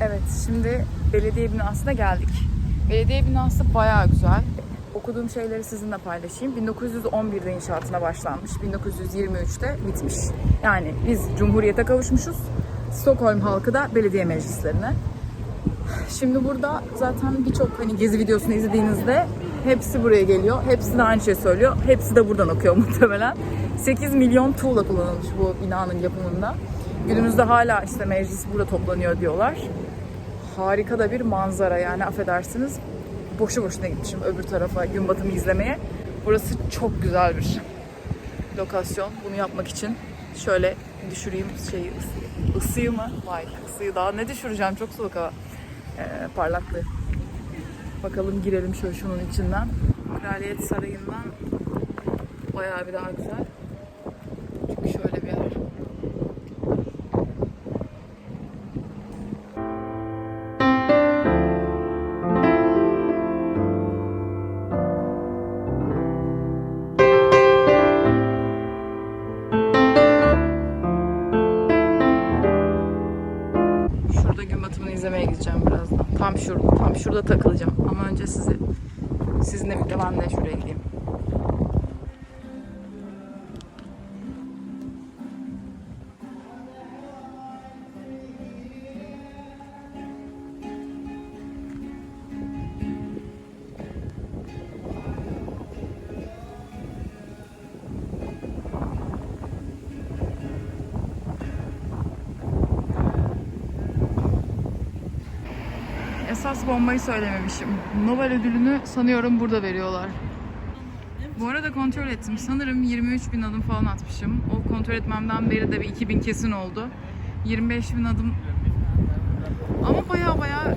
Evet, şimdi belediye binasına geldik. Belediye binası bayağı güzel. Okuduğum şeyleri sizinle paylaşayım. 1911'de inşaatına başlanmış, 1923'te bitmiş. Yani biz Cumhuriyete kavuşmuşuz. Stockholm halkı da belediye meclislerine. Şimdi burada zaten birçok hani gezi videosunu izlediğinizde hepsi buraya geliyor. Hepsi de aynı şey söylüyor. Hepsi de buradan okuyor muhtemelen. 8 milyon tuğla kullanılmış bu binanın yapımında. Günümüzde hala işte meclis burada toplanıyor diyorlar. Harika da bir manzara yani affedersiniz. Boşu boşuna gitmişim öbür tarafa gün batımı izlemeye. Burası çok güzel bir lokasyon. Bunu yapmak için şöyle düşüreyim şeyi ısıyı. Isıyı mı? Vay ısıyı daha ne düşüreceğim çok soğuk hava. Ee, parlaklığı. Bakalım girelim şöyle şunun içinden. Kraliyet Sarayı'ndan bayağı bir daha güzel. Çünkü şöyle bir. İzlemeye gideceğim birazdan. Tam şurada, tam şurada takılacağım. Ama önce sizi sizinle birlikte ben de şuraya gideyim. Esas bombayı söylememişim. Nobel ödülünü sanıyorum burada veriyorlar. Bu arada kontrol ettim. Sanırım 23 bin adım falan atmışım. O kontrol etmemden beri de bir 2000 kesin oldu. 25 bin adım. Ama baya baya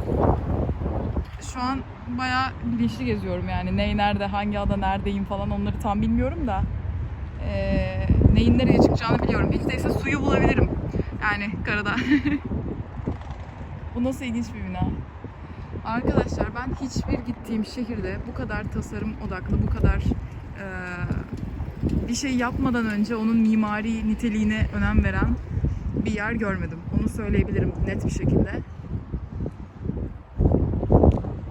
şu an baya bilinçli geziyorum yani. Ney nerede, hangi ada neredeyim falan onları tam bilmiyorum da. Ee, neyin nereye çıkacağını biliyorum. Hiç değilse suyu bulabilirim. Yani karada. Bu nasıl ilginç bir bina. Arkadaşlar ben hiçbir gittiğim şehirde bu kadar tasarım odaklı, bu kadar eee, bir şey yapmadan önce onun mimari niteliğine önem veren bir yer görmedim. Onu söyleyebilirim net bir şekilde.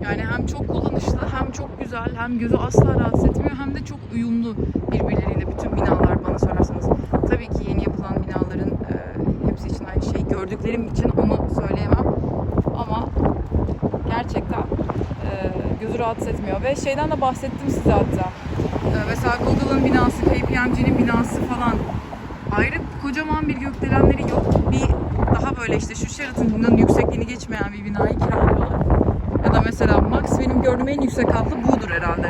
Yani hem çok kullanışlı, hem çok güzel, hem gözü asla rahatsız etmiyor, hem de çok uyumlu birbirleriyle bütün binalar bana sorarsanız. Tabii ki yeni yapılan binaların eee, hepsi için aynı şeyi gördüklerim için onu söyleyemem. Ama gerçekten e, gözü rahatsız etmiyor. Ve şeyden de bahsettim size hatta. E, mesela Google'ın binası, KPMG'nin binası falan ayrı kocaman bir gökdelenleri yok. Bir daha böyle işte şu Sheraton'ın yüksekliğini geçmeyen bir binayı kiralıyorlar. Ya da mesela Max benim gördüğüm en yüksek katlı budur herhalde.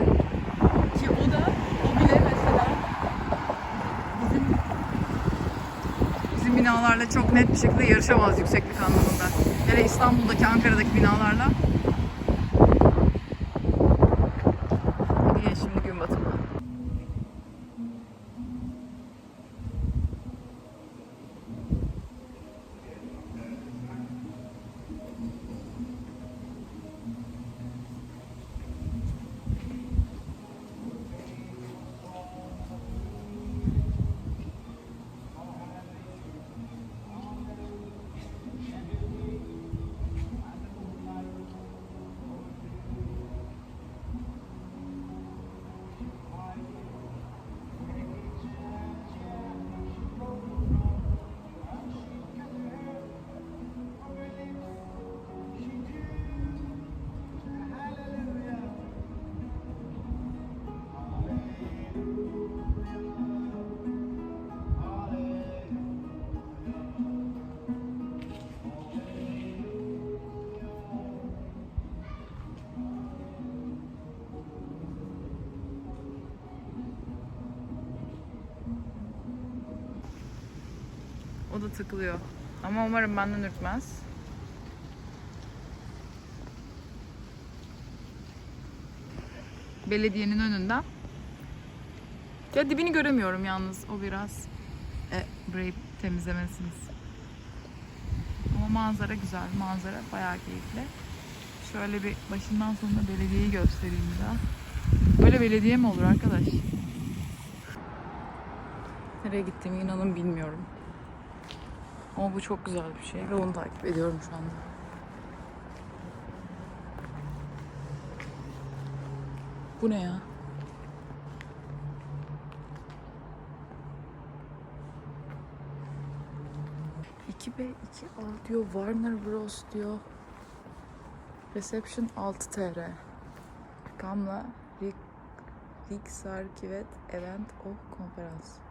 Ki o da o bile mesela bizim bizim binalarla çok net bir şekilde yarışamaz yükseklik anlamında. Hele İstanbul'daki, Ankara'daki binalarla. Da tıklıyor. Ama umarım benden ürkmez. Belediyenin önünden. Ya dibini göremiyorum yalnız o biraz. E, burayı temizlemesiniz. Ama manzara güzel. Manzara bayağı keyifli. Şöyle bir başından sonuna belediyeyi göstereyim daha. Böyle belediye mi olur arkadaş? Nereye gittiğimi inanın bilmiyorum. Ama bu çok güzel bir şey ve onu takip ediyorum şu anda. Bu ne ya? İki B, iki al diyor. Warner Bros diyor. Reception 6 TR. Gamla Riksarkivet Event of Konferans.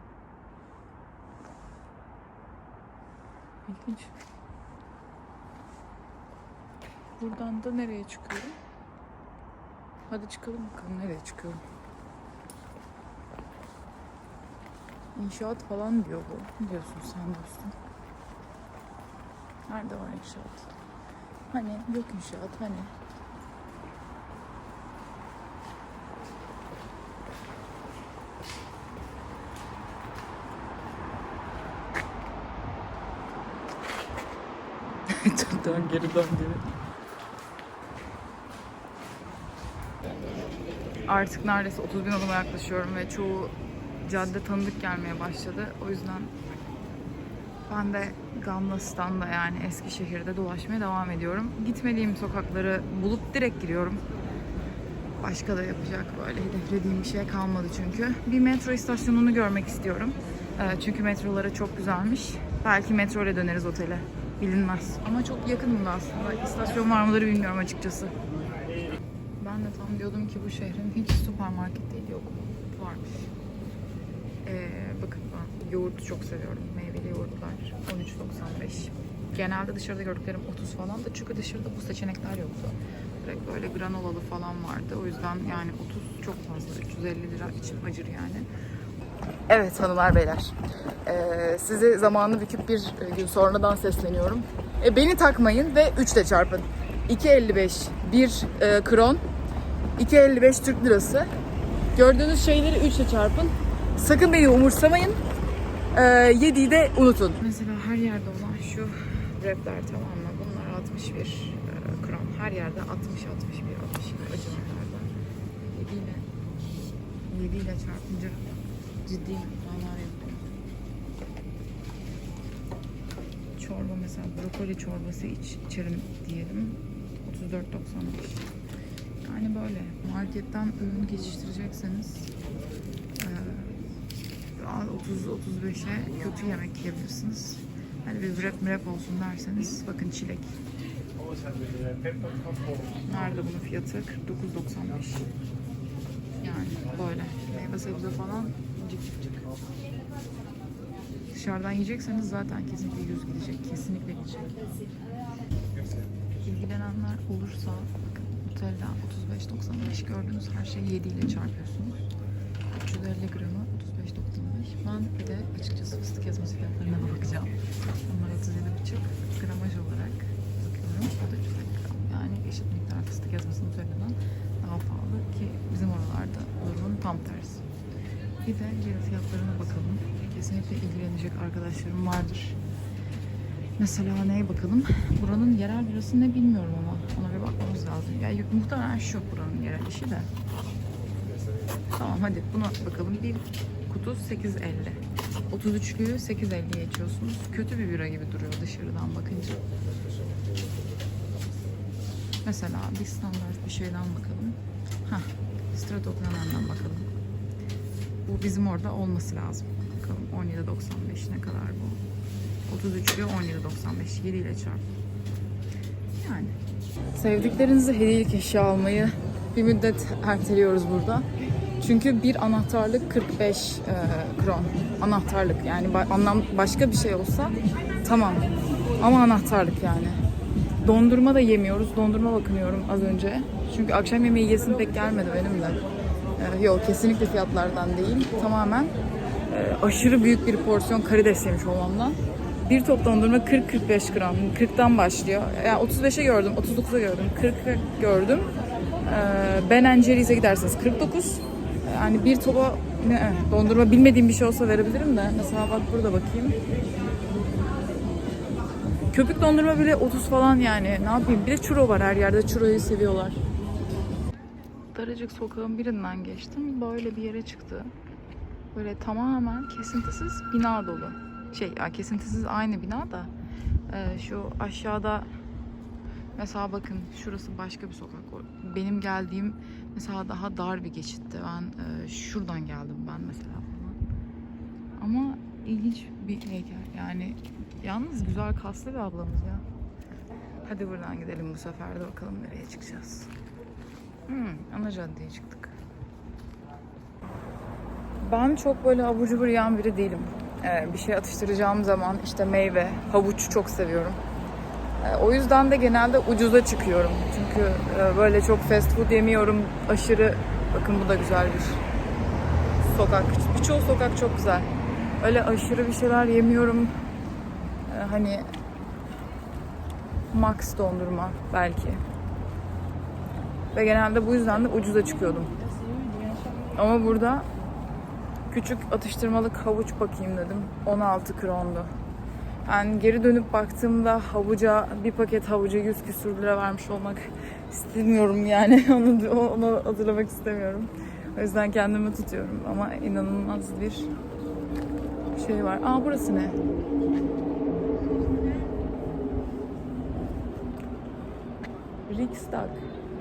İlginç. Buradan da nereye çıkıyorum? Hadi çıkalım bakalım nereye çıkıyorum. İnşaat falan diyor bu. Ne diyorsun sen dostum? Nerede var inşaat? Hani yok inşaat hani. dön geri dön. Artık neredeyse 30 bin adıma yaklaşıyorum ve çoğu cadde tanıdık gelmeye başladı. O yüzden ben de Gamlas'tan da yani Eskişehir'de dolaşmaya devam ediyorum. Gitmediğim sokakları bulup direkt giriyorum. Başka da yapacak böyle hedeflediğim bir şey kalmadı çünkü. Bir metro istasyonunu görmek istiyorum. Ee, Çünkü metroları çok güzelmiş. Belki metro ile döneriz otele. Bilinmez. Ama çok yakınım da aslında. İstasyon var mıları bilmiyorum açıkçası. Ben de tam diyordum ki bu şehrin hiç süpermarket değil yok. Varmış. Ee, bakın ben yoğurt çok seviyorum. Meyveli yoğurtlar 13.95. Genelde dışarıda gördüklerim 30 falan da çünkü dışarıda bu seçenekler yoktu. Direkt böyle granolalı falan vardı. O yüzden yani 30 çok fazla. 350 lira için acır yani. Evet hanımlar beyler. Ee, size zamanı büküp bir gün sonradan sesleniyorum. E, beni takmayın ve 3 ile çarpın. 2.55 bir e, kron. 2.55 Türk lirası. Gördüğünüz şeyleri 3 ile çarpın. Sakın beni umursamayın. Ee, 7'yi de unutun. Mesela her yerde olan şu wrapler tamam mı? Bunlar 61 e, kron. Her yerde 60, 61, 62 acılarlarda. 7 ile 7 ile çarpınca ciddi miktarlar yapıyor. Çorba mesela brokoli çorbası iç, içerim diyelim. 34.95. Yani böyle marketten ürün geçiştirecekseniz eee, 30-35'e kötü yemek yiyebilirsiniz. Hani bir wrap mrap olsun derseniz bakın çilek. Nerede bunun fiyatı? 49.95. Yani böyle meyve sebze falan cık. Dışarıdan yiyecekseniz zaten kesinlikle 100 gidecek. Kesinlikle gidecek. İlgilenenler olursa bakın otelden 35.95 gördüğünüz her şeyi 7 ile çarpıyorsunuz. 350 gramı 35.95. Ben bir de açıkçası fıstık ezmesi fiyatlarına bakacağım. Bunlar 37,5 gramaj olarak bakıyorum. O da 350 gram. Yani eşit miktar fıstık ezmesi Nutella'dan daha pahalı ki bizim oralarda durumun tam tersi. Bir de geri fiyatlarına bakalım. Kesinlikle ilgilenecek arkadaşlarım vardır. Mesela neye bakalım? Buranın yerel birası ne bilmiyorum ama ona bir bakmamız lazım. Yani muhtemelen şu buranın yerel işi de. Tamam hadi buna bakalım. Bir kutu 8.50. 33'lüyü 8.50'ye içiyorsunuz. Kötü bir bira gibi duruyor dışarıdan bakınca. Mesela bir standart bir şeyden bakalım. Hah, Stratoklanen'den bakalım. Bu bizim orada olması lazım. Bakalım 17.95 ne kadar bu? 33'lü 17.95 7 ile çarp. Yani. Sevdiklerinize hediyelik eşya almayı bir müddet erteliyoruz burada. Çünkü bir anahtarlık 45 e, kron. Anahtarlık yani ba- anlam başka bir şey olsa tamam. Ama anahtarlık yani. Dondurma da yemiyoruz. Dondurma bakınıyorum az önce. Çünkü akşam yemeği yesim pek gelmedi benim de. Ee, yok kesinlikle fiyatlardan değil. Tamamen e, aşırı büyük bir porsiyon karides yemiş olmamdan. Bir top dondurma 40-45 gram. 40'tan başlıyor. Yani 35'e gördüm, 39'a gördüm, 40'a gördüm. Ee, ben Jerry's'e giderseniz 49. Yani bir topa ne, dondurma bilmediğim bir şey olsa verebilirim de. Mesela bak burada bakayım. Köpük dondurma bile 30 falan yani. Ne yapayım? Bir de churro var her yerde. Churro'yu seviyorlar. Daracık sokağın birinden geçtim. Böyle bir yere çıktı. Böyle tamamen kesintisiz bina dolu. Şey kesintisiz aynı bina da e, şu aşağıda Mesela bakın şurası başka bir sokak. Benim geldiğim mesela daha dar bir geçitti. Ben e, şuradan geldim ben mesela falan. Ama ilginç bir heykel. Yani yalnız güzel kaslı bir ablamız ya. Hadi buradan gidelim bu sefer de bakalım nereye çıkacağız. Hmm, ana caddeye çıktık. Ben çok böyle abur cubur yiyen biri değilim. Ee, bir şey atıştıracağım zaman işte meyve, havuç çok seviyorum. Ee, o yüzden de genelde ucuza çıkıyorum. Çünkü e, böyle çok fast food yemiyorum. Aşırı, bakın bu da güzel bir sokak. Birçoğu sokak çok güzel. Öyle aşırı bir şeyler yemiyorum. Ee, hani max dondurma belki. Ve genelde bu yüzden de ucuza çıkıyordum. Ama burada küçük atıştırmalık havuç bakayım dedim. 16 krondu. Yani geri dönüp baktığımda havuca bir paket havuca 100 küsür lira vermiş olmak istemiyorum yani. Onu, onu hatırlamak istemiyorum. O yüzden kendimi tutuyorum. Ama inanılmaz bir şey var. Aa burası ne? Riksdag.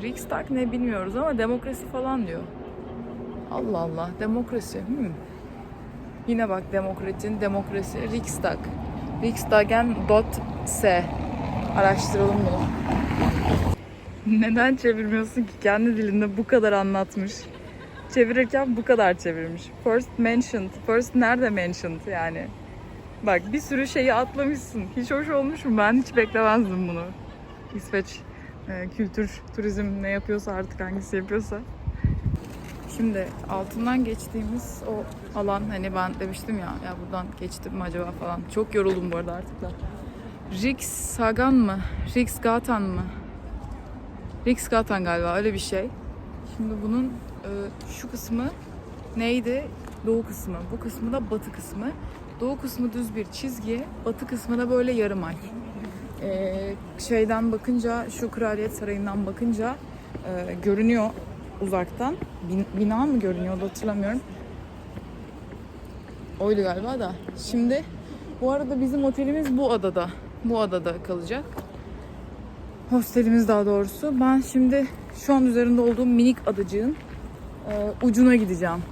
Riksdag ne bilmiyoruz ama demokrasi falan diyor. Allah Allah demokrasi. Hmm. Yine bak demokratin demokrasi. Riksdag. Riksdagen.se Araştıralım bunu. Neden çevirmiyorsun ki? Kendi dilinde bu kadar anlatmış. Çevirirken bu kadar çevirmiş. First mentioned. First nerede mentioned yani? Bak bir sürü şeyi atlamışsın. Hiç hoş olmuş mu? Ben hiç beklemezdim bunu. İsveç kültür, turizm ne yapıyorsa artık hangisi yapıyorsa. Şimdi altından geçtiğimiz o alan hani ben demiştim ya ya buradan geçtim mi acaba falan. Çok yoruldum bu arada artık da. Rikssagan mı? Riksgatan mı? Riksgatan galiba öyle bir şey. Şimdi bunun e, şu kısmı neydi? Doğu kısmı. Bu kısmı da batı kısmı. Doğu kısmı düz bir çizgi, batı kısmı da böyle yarım ay. E, şeyden bakınca, şu Kraliyet Sarayı'ndan bakınca e, görünüyor uzaktan. Bin- bina mı görünüyordu hatırlamıyorum. Oydu galiba da. Şimdi bu arada bizim otelimiz bu adada. Bu adada kalacak. Hostelimiz daha doğrusu. Ben şimdi şu an üzerinde olduğum minik adacığın e, ucuna gideceğim.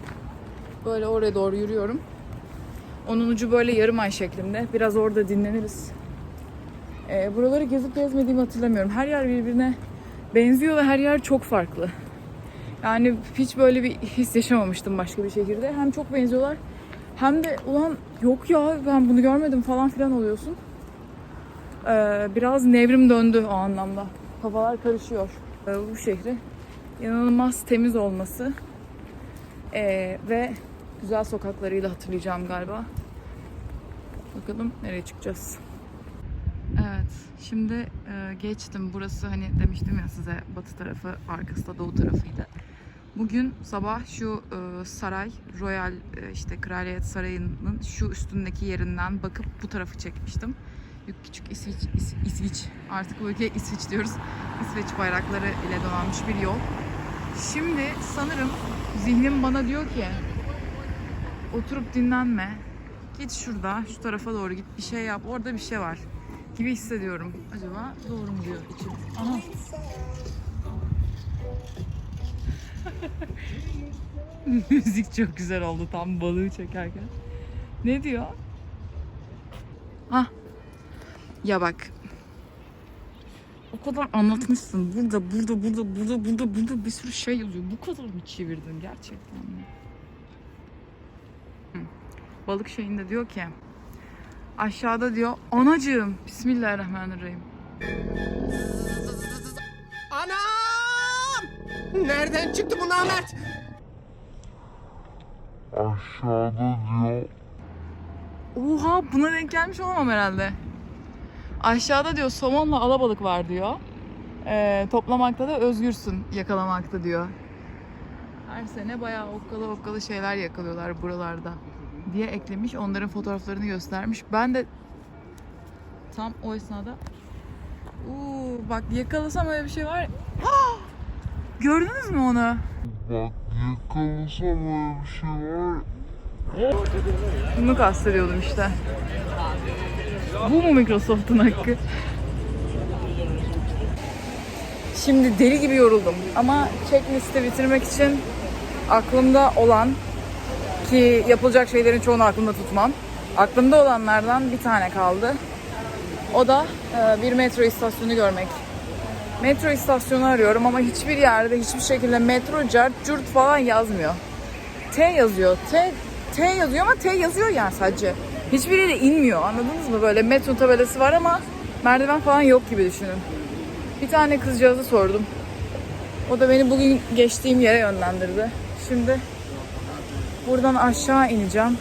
Böyle oraya doğru yürüyorum. Onun ucu böyle yarım ay şeklinde. Biraz orada dinleniriz. E, buraları gezip gezmediğimi hatırlamıyorum. Her yer birbirine benziyor ve her yer çok farklı. Yani hiç böyle bir his yaşamamıştım başka bir şehirde. Hem çok benziyorlar hem de ulan yok ya ben bunu görmedim falan filan oluyorsun. Ee, biraz nevrim döndü o anlamda. Kafalar karışıyor. Ee, bu şehri inanılmaz temiz olması ee, ve güzel sokaklarıyla hatırlayacağım galiba. Bakalım nereye çıkacağız. Evet, şimdi e, geçtim. Burası hani demiştim ya size batı tarafı, arkası da doğu tarafıydı. Bugün sabah şu e, saray, Royal e, işte Kraliyet Sarayı'nın şu üstündeki yerinden bakıp bu tarafı çekmiştim. Küçük İsviç, İs- İsviç, artık bu ülkeye İsviç diyoruz. İsveç bayrakları ile donanmış bir yol. Şimdi sanırım zihnim bana diyor ki oturup dinlenme. Git şurada, şu tarafa doğru git bir şey yap. Orada bir şey var gibi hissediyorum. Acaba doğru mu diyor içim? Aha. Müzik çok güzel oldu tam balığı çekerken. Ne diyor? Ha. Ya bak. O kadar anlatmışsın. Burada, burada, burada, burada, burada, burada bir sürü şey yazıyor. Bu kadar mı çevirdin gerçekten. Balık şeyinde diyor ki aşağıda diyor anacığım Bismillahirrahmanirrahim. Anam! Nereden çıktı bu namert? aşağıda diyor Oha buna denk gelmiş olamam herhalde. Aşağıda diyor somonla alabalık var diyor. Ee, toplamakta da özgürsün yakalamakta diyor. Her sene bayağı okkalı okkalı şeyler yakalıyorlar buralarda diye eklemiş. Onların fotoğraflarını göstermiş. Ben de tam o esnada Uuu bak yakalasam öyle bir şey var. Ah! Gördünüz mü onu? bak yakalasam öyle bir şey var Bunu kastediyordum işte. Bu mu Microsoft'un hakkı? Şimdi deli gibi yoruldum. Ama checklist'i bitirmek için aklımda olan ki yapılacak şeylerin çoğunu aklımda tutmam. Aklımda olanlardan bir tane kaldı. O da e, bir metro istasyonu görmek. Metro istasyonu arıyorum ama hiçbir yerde hiçbir şekilde metro, cart, curt falan yazmıyor. T yazıyor. T, T yazıyor ama T yazıyor yani sadece. Hiçbir yere inmiyor anladınız mı? Böyle metro tabelası var ama merdiven falan yok gibi düşünün. Bir tane kızcağızı sordum. O da beni bugün geçtiğim yere yönlendirdi. Şimdi buradan aşağı ineceğim.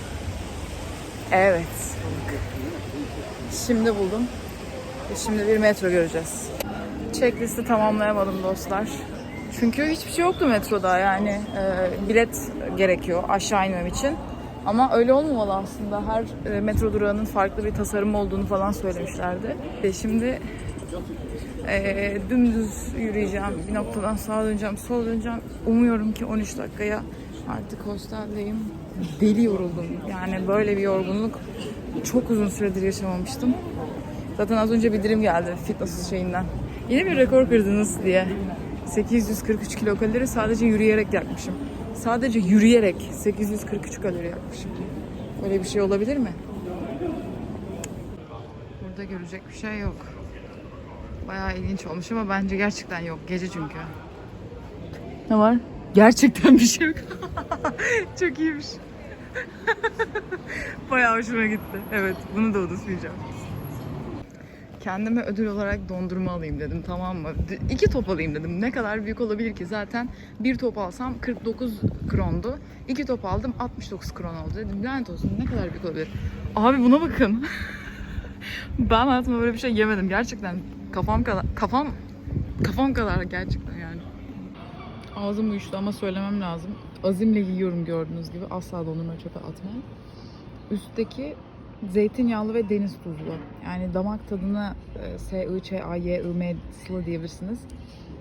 Evet. Şimdi buldum. Ve şimdi bir metro göreceğiz. Checklisti tamamlayamadım dostlar. Çünkü hiçbir şey yoktu metroda yani e, bilet gerekiyor aşağı inmem için. Ama öyle olmamalı aslında. Her e, metro durağının farklı bir tasarımı olduğunu falan söylemişlerdi. E, şimdi e, dümdüz yürüyeceğim. Bir noktadan sağa döneceğim, sola döneceğim. Umuyorum ki 13 dakikaya artık hosteldeyim. Deli yoruldum. Yani böyle bir yorgunluk çok uzun süredir yaşamamıştım. Zaten az önce bildirim geldi fitness şeyinden. Yine bir rekor kırdınız diye. 843 kilokalori sadece yürüyerek yakmışım. Sadece yürüyerek 843 kalori yakmışım. Böyle bir şey olabilir mi? Burada görecek bir şey yok. Bayağı ilginç olmuş ama bence gerçekten yok. Gece çünkü. Ne var? Gerçekten bir şey yok. Çok iyiymiş. Bayağı hoşuma gitti. Evet, bunu da unutmayacağım. Kendime ödül olarak dondurma alayım dedim tamam mı? İki top alayım dedim. Ne kadar büyük olabilir ki? Zaten bir top alsam 49 krondu. İki top aldım 69 kron oldu. Dedim lanet olsun ne kadar büyük olabilir? Abi buna bakın. ben hayatımda böyle bir şey yemedim. Gerçekten kafam kadar kafam kafam kadar gerçekten yani. Ağzım uyuştu ama söylemem lazım. Azimle yiyorum gördüğünüz gibi. Asla dondurma çöpe atmam. Üstteki zeytinyağlı ve deniz tuzlu. Yani damak tadına e, S, I, Ç, A, Y, I, M sıla diyebilirsiniz.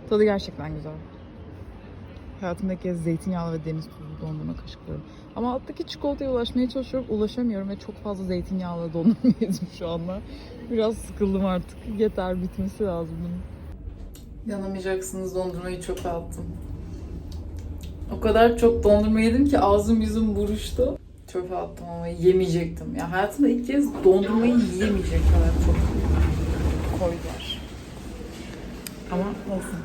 Tadı gerçekten güzel. Hayatımda ilk kez zeytinyağlı ve deniz tuzlu dondurma kaşıklıyorum. Ama alttaki çikolataya ulaşmaya çalışıyorum. Ulaşamıyorum ve çok fazla zeytinyağlı dondurma yedim şu anda. Biraz sıkıldım artık. Yeter bitmesi lazım bunun. Yanamayacaksınız dondurmayı çöpe attım. O kadar çok dondurma yedim ki ağzım yüzüm buruştu. Çöpe attım ama yemeyecektim. Ya hayatımda ilk kez dondurmayı yiyemeyecek kadar çok koydular. Ama olsun.